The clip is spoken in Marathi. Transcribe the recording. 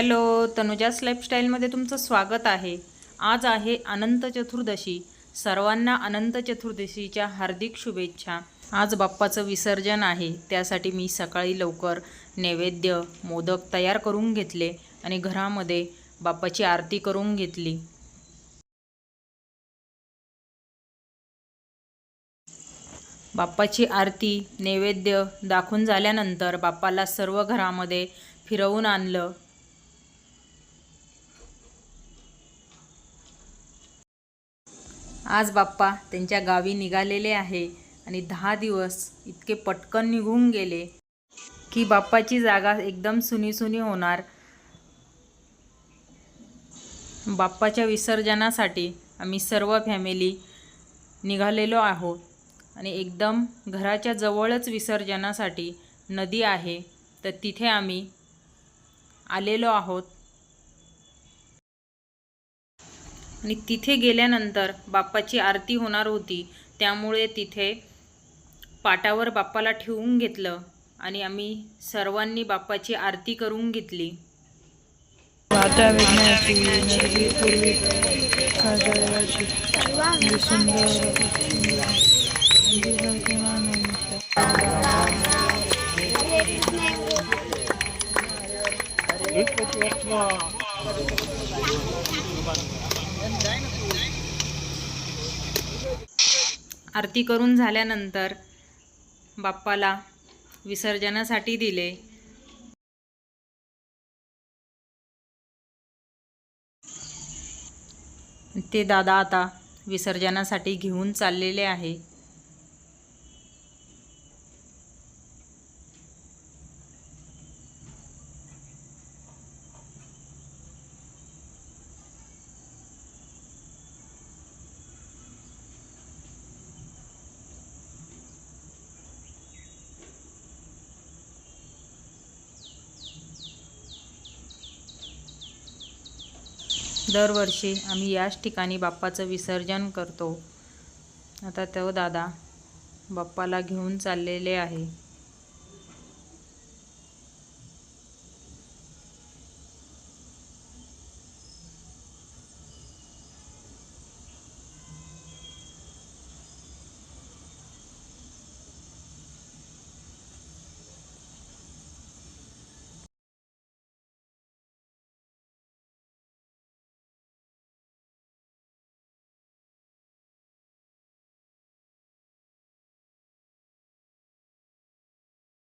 हॅलो तनुजास लाईफस्टाईलमध्ये तुमचं स्वागत आहे. आज आहे अनंत चतुर्दशी. सर्वांना अनंत चतुर्दशीच्या हार्दिक शुभेच्छा. आज बाप्पाचं विसर्जन आहे. त्यासाठी मी सकाळी लवकर नैवेद्य मोदक तयार करून घेतले आणि घरामध्ये बाप्पाची आरती करून घेतली. बाप्पाची आरती नैवेद्य दाखवून झाल्यानंतर बाप्पाला सर्व घरामध्ये फिरवून आणलं. आज बाप्पा त्यांच्या गावी निघालेले आहे आणि दहा दिवस इतके पटकन निघून गेले की बाप्पाची जागा एकदम सुनी सुनी होणार. बाप्पाच्या विसर्जनासाठी आम्ही सर्व फॅमिली निघालेलो आहोत आणि एकदम घराच्या जवळच विसर्जनासाठी नदी आहे तर तिथे आम्ही आलेलो आहोत. आणि तिथे गेल्यानंतर बाप्पाची आरती होणार होती त्यामुळे तिथे पाटावर बाप्पाला ठेवून घेतलं आणि आम्ही सर्वांनी बाप्पाची आरती करून घेतली. आरती करून झाल्यानंतर बाप्पाला विसर्जनासाठी दिले. ते दादा आता विसर्जनासाठी घेऊन चाललेले आहे. दरवर्षी आम्ही याच ठिकाणी बाप्पाचं विसर्जन करतो. आता तो दादा बाप्पाला घेऊन चाललेले आहे.